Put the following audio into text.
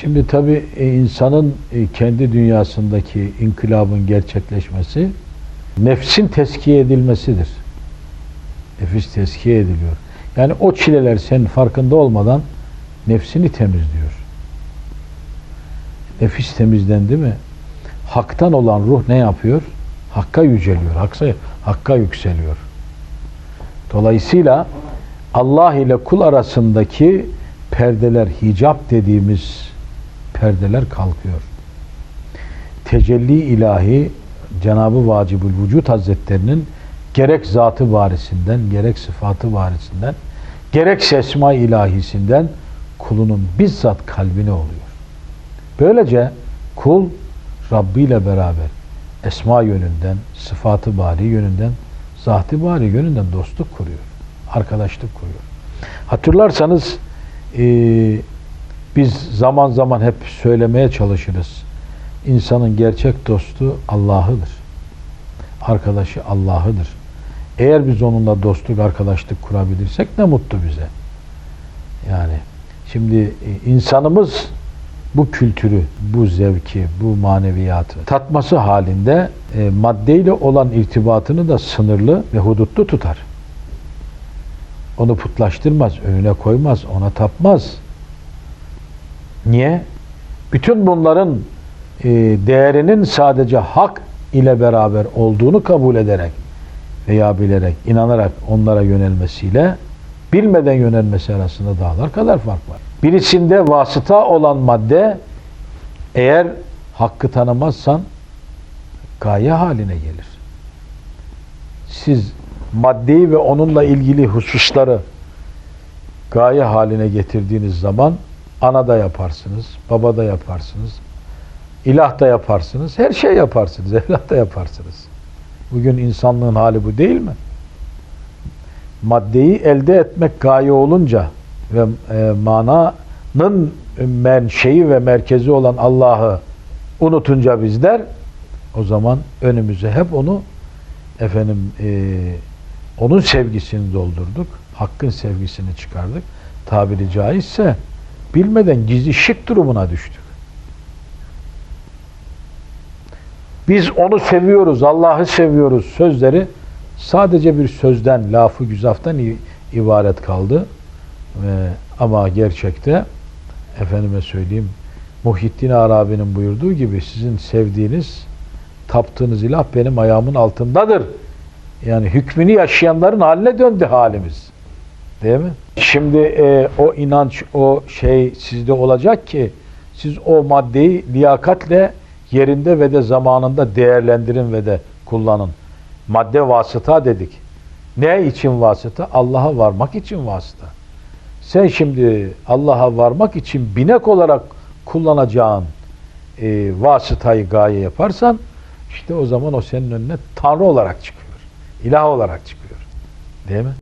Şimdi tabii e, insanın e, kendi dünyasındaki inkılabın gerçekleşmesi nefsin teskiye edilmesidir. Nefis teskiye ediliyor. Yani o çileler senin farkında olmadan nefsini temizliyor. Nefis temizlendi mi? Haktan olan ruh ne yapıyor? Hakka yüceliyor. Haksa, hakka yükseliyor. Dolayısıyla Allah ile kul arasındaki perdeler, hicap dediğimiz perdeler kalkıyor. Tecelli ilahi Cenab-ı Vacibül Vücut Hazretlerinin gerek zatı varisinden, gerek sıfatı varisinden, gerek esma ilahisinden kulunun bizzat kalbine oluyor. Böylece kul Rabbi ile beraber esma yönünden, sıfatı bari yönünden, zatı bari yönünden dostluk kuruyor. Arkadaşlık kuruyor. Hatırlarsanız eee biz zaman zaman hep söylemeye çalışırız. İnsanın gerçek dostu Allah'ıdır. Arkadaşı Allah'ıdır. Eğer biz onunla dostluk, arkadaşlık kurabilirsek ne mutlu bize. Yani şimdi e, insanımız bu kültürü, bu zevki, bu maneviyatı tatması halinde e, maddeyle olan irtibatını da sınırlı ve hudutlu tutar. Onu putlaştırmaz, önüne koymaz, ona tapmaz. Niye? Bütün bunların e, değerinin sadece hak ile beraber olduğunu kabul ederek veya bilerek, inanarak onlara yönelmesiyle bilmeden yönelmesi arasında dağlar kadar fark var. Birisinde vasıta olan madde eğer hakkı tanımazsan gaye haline gelir. Siz maddeyi ve onunla ilgili hususları gaye haline getirdiğiniz zaman ana da yaparsınız, baba da yaparsınız, ilah da yaparsınız, her şey yaparsınız, evlat da yaparsınız. Bugün insanlığın hali bu değil mi? Maddeyi elde etmek gaye olunca ve e, mananın menşei ve merkezi olan Allah'ı unutunca bizler o zaman önümüze hep onu efendim e, onun sevgisini doldurduk. Hakkın sevgisini çıkardık. Tabiri caizse bilmeden gizli şık durumuna düştük. Biz onu seviyoruz, Allah'ı seviyoruz sözleri sadece bir sözden, lafı güzaftan ibaret kaldı. Ve, ama gerçekte efendime söyleyeyim Muhittin Arabi'nin buyurduğu gibi sizin sevdiğiniz, taptığınız ilah benim ayağımın altındadır. Yani hükmünü yaşayanların haline döndü halimiz. Değil mi? Şimdi e, o inanç, o şey sizde olacak ki siz o maddeyi liyakatle yerinde ve de zamanında değerlendirin ve de kullanın. Madde vasıta dedik. Ne için vasıta? Allah'a varmak için vasıta. Sen şimdi Allah'a varmak için binek olarak kullanacağın e, vasıtayı gaye yaparsan işte o zaman o senin önüne Tanrı olarak çıkıyor. İlah olarak çıkıyor. Değil mi?